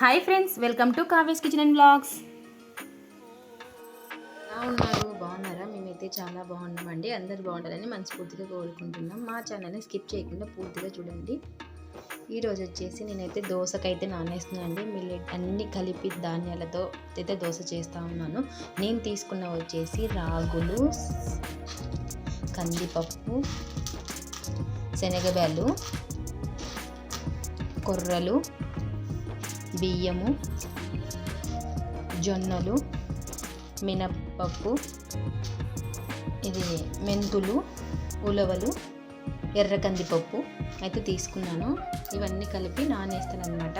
Hi friends welcome to Kavya's kitchen and blogs. ఎలా ఉన్నారు? బాగున్నారా? మేమైతే చాలా బాగున్నామండి. అందరు బాగుండాలని మనస్ఫూర్తిగా కోరుకుంటున్నాం. మా ఛానల్ని స్కిప్ చేయకుండా పూర్తిగా చూడండి. ఈరోజు వచ్చేసి నేనైతే దోశకైతే నానేస్తున్నానండి. మిల్లెట్ అన్ని కలిపి ధాన్యాలతో అయితే దోశ చేస్తూ ఉన్నాను. నేను తీసుకున్న వచ్చేసి రాగులు కందిపప్పు శనగబ్యాలు కొర్రలు బియ్యము జొన్నలు మినప్పప్పు ఇది మెంతులు ఉలవలు ఎర్ర కందిపప్పు అయితే తీసుకున్నాను. ఇవన్నీ కలిపి నానేస్తాను అనమాట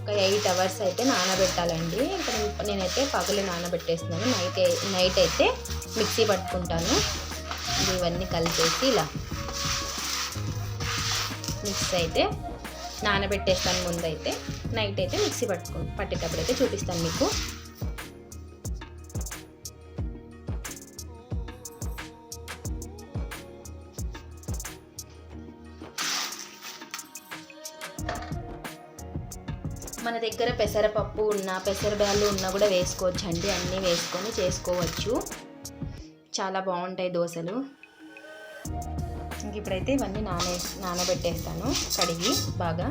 ఒక ఎయిట్ అవర్స్ అయితే నానబెట్టాలండి. ఇక్కడ నేనైతే పగలు నానబెట్టేస్తున్నాను. నైట్ నైట్ అయితే మిక్సీ పట్టుకుంటాను. ఇవన్నీ కలిపేసి ఇలా మిక్స్ అయితే నానబెట్టేస్తాను ముందు అయితే నైట్ అయితే మిక్సీ పట్టుకో పట్టేటప్పుడు అయితే చూపిస్తాను మీకు. మన దగ్గర పెసరపప్పు ఉన్న పెసరబ్యాళ్ళు ఉన్నా కూడా వేసుకోవచ్చు అండి అన్నీ వేసుకొని చేసుకోవచ్చు. చాలా బాగుంటాయి దోశలు. ఇంక ఇప్పుడైతే ఇవన్నీ నానే నానబెట్టేస్తాను కడిగి బాగా.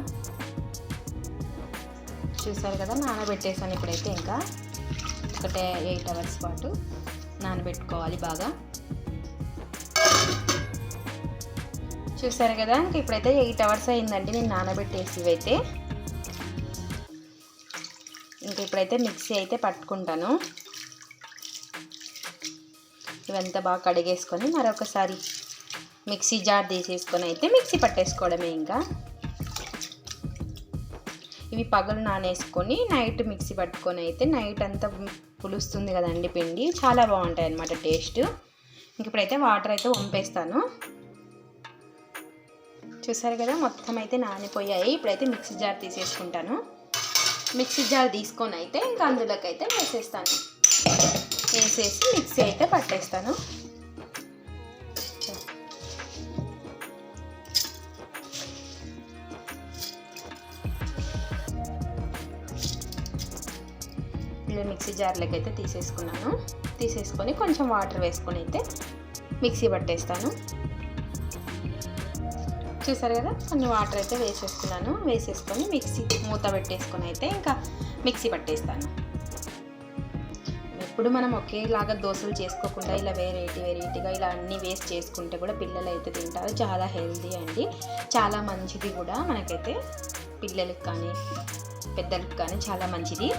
చూసారు కదా నానబెట్టేసాను ఇప్పుడైతే ఇంకా. ఒకటే ఎయిట్ అవర్స్ పాటు నానబెట్టుకోవాలి బాగా. చూసారు కదా ఇంక ఇప్పుడైతే ఎయిట్ అవర్స్ అయిందండి నేను నానబెట్టేసి ఇవైతే ఇంకా ఇప్పుడైతే మిక్సీ అయితే పట్టుకుంటాను. ఇవంతా బాగా కడిగేసుకొని మరొకసారి మిక్సీ జార్ తీసేసుకొని అయితే మిక్సీ పట్టేసుకోవడమే ఇంకా. ఇవి పగలు నానేసుకొని నైట్ మిక్సీ పట్టుకొని అయితే నైట్ అంతా పులుస్తుంది కదండి పిండి. చాలా బాగుంటాయి అన్నమాట టేస్ట్. ఇంక ఇప్పుడైతే వాటర్ అయితే వంపేస్తాను. చూసారు కదా మొత్తం అయితే నానిపోయాయి. ఇప్పుడైతే మిక్సీ జార్ తీసేసుకుంటాను. మిక్సీ జార్ తీసుకొని అయితే ఇంకా అందులోకి అయితే వేసేస్తాను. వేసేసి మిక్సీ అయితే పట్టేస్తాను. మిక్సీ జార్లోకి అయితే తీసేసుకున్నాను. తీసేసుకొని కొంచెం వాటర్ వేసుకొని అయితే మిక్సీ పట్టేస్తాను. చూసారు కదా? కొన్ని వాటర్ అయితే వేసేసుకున్నాను. వేసేసుకొని మిక్సీ మూత పెట్టేసుకొని అయితే ఇంకా మిక్సీ పట్టేస్తాను. ఎప్పుడు మనం ఒకేలాగా దోశలు చేసుకోకుండా ఇలా వెరైటీ వెరైటీగా ఇలా అన్నీ వేస్ట్ చేసుకుంటే కూడా పిల్లలు అయితే తింటారు. చాలా హెల్తీ అండి. చాలా మంచిది కూడా మనకైతే పిల్లలకి కానీ పెద్దలకు కానీ చాలా మంచిది.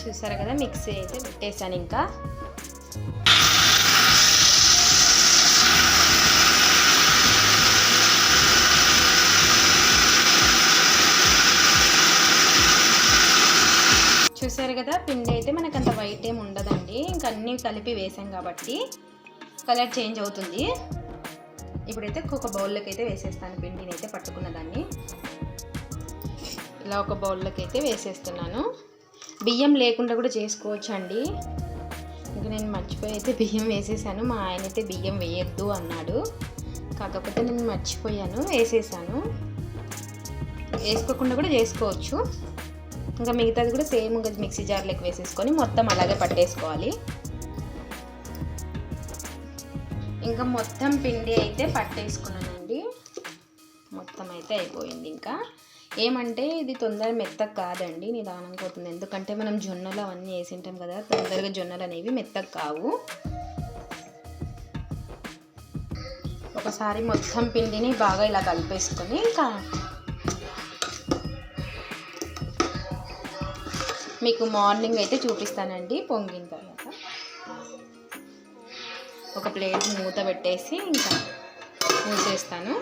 చూసారు కదా మిక్సీ అయితే పెట్టేశాను ఇంకా. చూసారు కదా పిండి అయితే మనకు అంత వైట్ ఏం ఉండదండి. ఇంకా అన్నీ కలిపి వేసాం కాబట్టి కలర్ చేంజ్ అవుతుంది. ఇప్పుడైతే ఒక బౌల్లోకి అయితే వేసేస్తాను పిండిని అయితే పట్టుకున్న దాన్ని. ఇలా ఒక బౌల్లోకి అయితే వేసేస్తున్నాను. బియ్యం లేకుండా కూడా చేసుకోవచ్చు అండి ఇంకా నేను మర్చిపోయి అయితే బియ్యం వేసేసాను. మా ఆయన అయితే బియ్యం వేయొద్దు అన్నాడు. కాకపోతే నేను మర్చిపోయాను వేసేసాను. వేసుకోకుండా కూడా చేసుకోవచ్చు. ఇంకా మిగతాది కూడా సేమ్ ఇంకా మిక్సీ జార్లోకి వేసేసుకొని మొత్తం అలాగే పట్టేసుకోవాలి. ఇంకా మొత్తం పిండి అయితే పట్టేసుకున్నానండి. మొత్తం అయితే అయిపోయింది ఇంకా. ఏమంటే ఇది తొందర మెత్తగా కాదండి నిదానంగా అవుతుంది ఎందుకంటే మనం జొన్నలు అవన్నీ వేసింటాం కదా తొందరగా జొన్నలు అనేవి మెత్తగా కావు. ఒకసారి మొత్తం పిండిని బాగా ఇలా కలిపేసుకొని ఇంకా మీకు మార్నింగ్ అయితే చూపిస్తానండి పొంగిన తర్వాత. ఒక ప్లేట్ మూత పెట్టేసి ఇంకా మూసేస్తాను.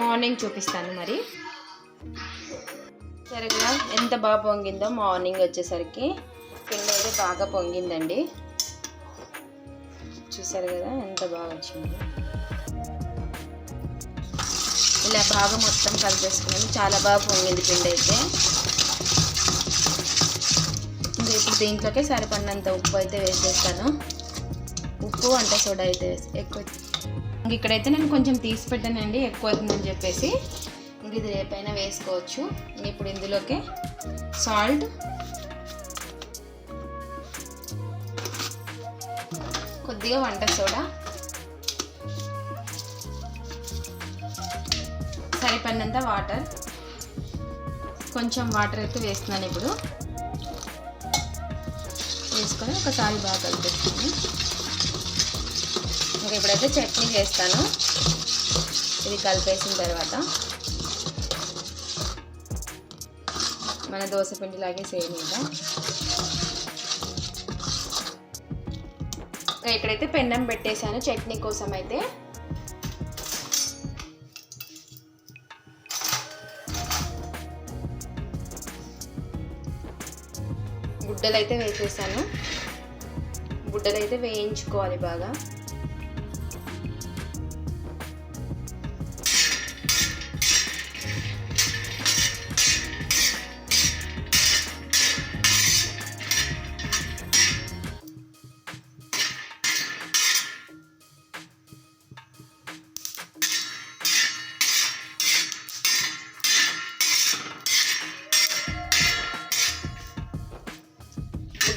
మార్నింగ్ చూపిస్తాను మరి. సరిగ్గా ఎంత బాగా పొంగిందో మార్నింగ్ వచ్చేసరికి పిండి అయితే బాగా పొంగిందండి. చూసారు కదా ఎంత బాగా వచ్చింది. ఇలా బాగా మొత్తం కలిపేసుకున్నాను. చాలా బాగా పొంగింది పిండి అయితే. ఇంకా ఇప్పుడు దీంట్లోకే సరిపడినంత ఉప్పు అయితే వేసేస్తాను. ఉప్పు అంటే సోడా అయితే వేసి ఎక్కువ ఇక్కడైతే నేను కొంచెం తీసి పెట్టానండి ఎక్కువ అవుతుందని చెప్పేసి. ఇంక ఇది రేపైనా వేసుకోవచ్చు. ఇప్పుడు ఇందులోకి సాల్ట్. కొద్దిగా వంట సోడా. సరిపడినంత వాటర్. కొంచెం వాటర్ అయితే వేస్తున్నాను ఇప్పుడు. వేసుకొని ఒకసారి బాగా కలిపిస్తుంది ఇంకా ఇప్పుడైతే చట్నీ చేస్తాను. ఇది కలిపేసిన తర్వాత. మన దోశ పిండిలాగే సేమ్ ఇంకా. ఇక్కడైతే పెండం పెట్టేశాను చట్నీ కోసం అయితే గుడ్డలు అయితే వేసేసాను. గుడ్డలు అయితే వేయించుకోవాలి బాగా.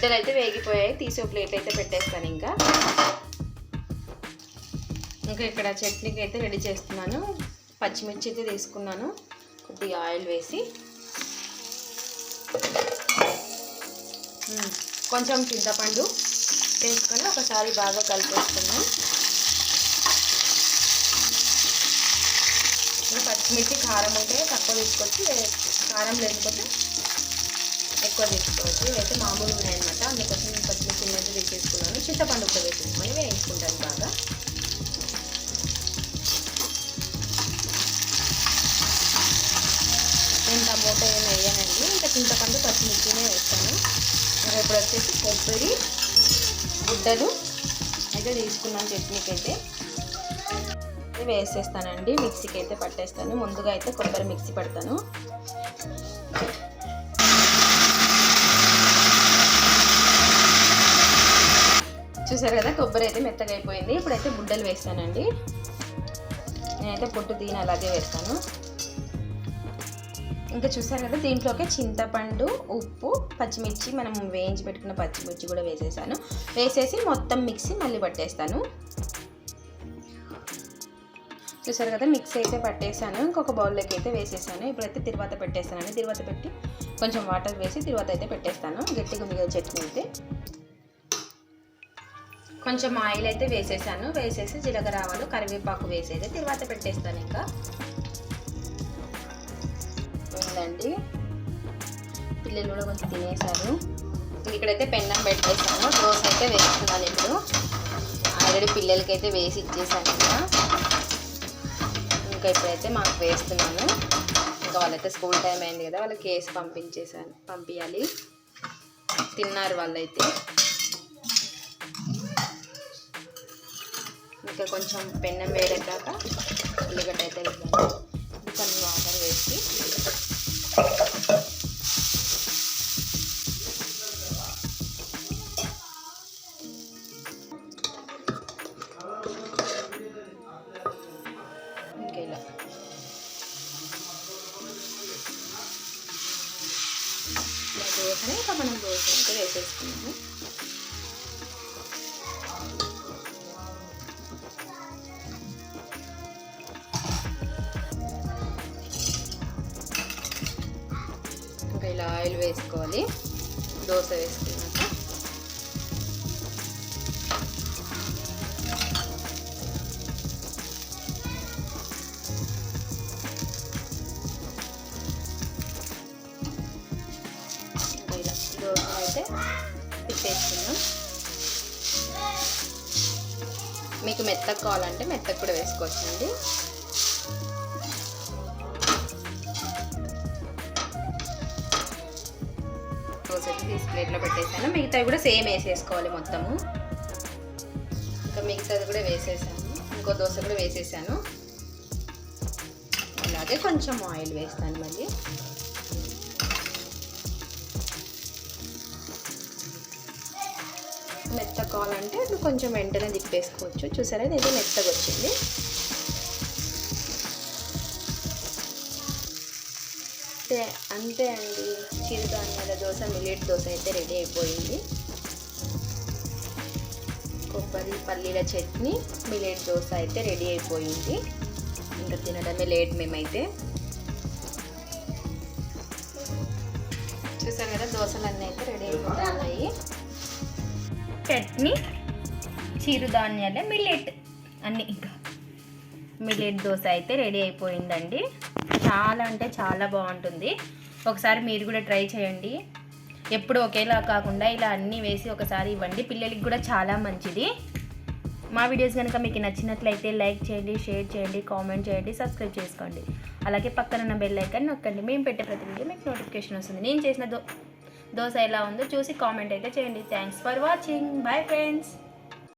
గుడ్డలు అయితే వేగిపోయాయి. తీసి ఒక ప్లేట్ అయితే పెట్టేస్తాను ఇంకా. ఇంకా ఇక్కడ చట్నీకి అయితే రెడీ చేస్తున్నాను. పచ్చిమిర్చి అయితే తీసుకున్నాను. కొద్దిగా ఆయిల్ వేసి. కొంచెం చింతపండు వేసుకొని ఒకసారి బాగా కలిపేసుకున్నాం పచ్చిమిర్చి కారం ఉంటే తక్కువ తీసుకొచ్చి కారం లేకపోతే ఎక్కువ తీసుకోవచ్చు అందుకోసం నేను పచ్చిమిర్చి అయితే వేసేసుకున్నాను. చింతపండు కూడా వేసేసుకొని వేయించుకుంటాను బాగా. నేను టమోటా ఏమి వేయనండి. ఇంకా చింతపండు పచ్చిమిర్చినే వేస్తాను. ఇంకా ఇప్పుడు వచ్చేసి కొబ్బరి గుడ్డలు. అయితే తీసుకున్నాను చట్నీకి అయితే వేసేస్తానండి. మిక్సీకి అయితే పట్టేస్తాను. ముందుగా అయితే కొబ్బరి మిక్సీ పడతాను. చూసారు కదా కొబ్బరి అయితే మెత్తగా అయిపోయింది. ఇప్పుడైతే బుడ్డలు వేస్తానండి. నేనైతే పొట్టు తీని అలాగే వేస్తాను. ఇంకా చూసారు కదా దీంట్లోకి చింతపండు ఉప్పు పచ్చిమిర్చి మనం వేయించి పెట్టుకున్న పచ్చిమిర్చి కూడా వేసేసాను. వేసేసి మొత్తం మిక్సీ మళ్ళీ పట్టేస్తాను. చూసారు కదా మిక్సీ అయితే పట్టేసాను. ఇంకొక బౌల్లోకి అయితే వేసేసాను. ఇప్పుడైతే తిరువాత పెట్టేస్తానండి. తిరువాత పెట్టి కొంచెం వాటర్ వేసి తిరువాత అయితే పెట్టేస్తాను. గట్టిగా ఉంది కదా చట్నీ అయితే. కొంచెం ఆయిల్ అయితే వేసేసాను. వేసేసి జీలకర్ర ఆవాలు కరివేపాకు వేసేసి తర్వాత పెట్టేస్తాను ఇంకా. ఉందండి. పిల్లలు కూడా కొంచెం తినేసారు ఇక్కడైతే పెన్నం పెట్టేసాను దోశ అయితే వేస్తున్నాను ఇప్పుడు. ఆల్రెడీ పిల్లలకి అయితే వేసి ఇచ్చేసాను ఇంకా. ఇంకా ఇప్పుడైతే మాకు వేస్తున్నాను. ఇంకా వాళ్ళైతే స్కూల్ టైం అయింది కదా వాళ్ళకి వేసి పంపించేసాను పంపించాలి తిన్నారు వాళ్ళైతే. ఇంకా కొంచెం పెన్నం వేడెక్కాక ఉల్లిగడ్డ అయితే వేద్దాం. ఆయిల్ వేసుకోవాలి. దోశ వేసుకున్నాక. ఇలా దోశ అయితే తిప్పేసుకున్నాం మీకు మెత్తకు కావాలంటే మెత్తకు కూడా వేసుకోవచ్చండి. నూడిల్స్ అయితే తీసి ప్లేట్లో పెట్టేసాను మిగతా కూడా సేమ్ వేసేసుకోవాలి మొత్తము. ఇంకా మిగతాది కూడా వేసేసాను. ఇంకో దోశ కూడా వేసేసాను. అలాగే కొంచెం ఆయిల్ వేస్తాను మళ్ళీ. మెత్త కావాలంటే కొంచెం వెంటనే తిప్పేసుకోవచ్చు. చూసారా? ఇది మెత్తగా వచ్చింది. అంతే అంతే అండి. చిరుధాన్యాల దోశ మిల్లెట్ దోశ అయితే రెడీ అయిపోయింది. కొబ్బరి పల్లీల చట్నీ మిల్లెట్ దోశ అయితే రెడీ అయిపోయింది. ఇంకా తినడమే లేట్ మేమైతే. చూసాం కదా దోశలు అన్నీ అయితే రెడీ అయిపోతున్నాయి. చట్నీ చిరుధాన్యాలే మిల్లెట్ అన్నీ ఇంకా. మిల్లెట్ దోశ అయితే రెడీ అయిపోయిందండి. చాలా అంటే చాలా బాగుంటుంది. ఒకసారి మీరు కూడా ట్రై చేయండి. ఎప్పుడు ఒకేలా కాకుండా ఇలా అన్నీ వేసి ఒకసారి ఇవ్వండి. పిల్లలకి కూడా చాలా మంచిది. మా వీడియోస్ కనుక మీకు నచ్చినట్లయితే లైక్ చేయండి షేర్ చేయండి కామెంట్ చేయండి సబ్స్క్రైబ్ చేసుకోండి. అలాగే పక్కన ఉన్న బెల్ ఐకాన్ నొక్కండి. మేము పెట్టే ప్రతి వీడియో మీకు నోటిఫికేషన్ వస్తుంది. నేను చేసిన దో దోశ ఎలా ఉందో చూసి కామెంట్ అయితే చేయండి. Thanks for watching bye friends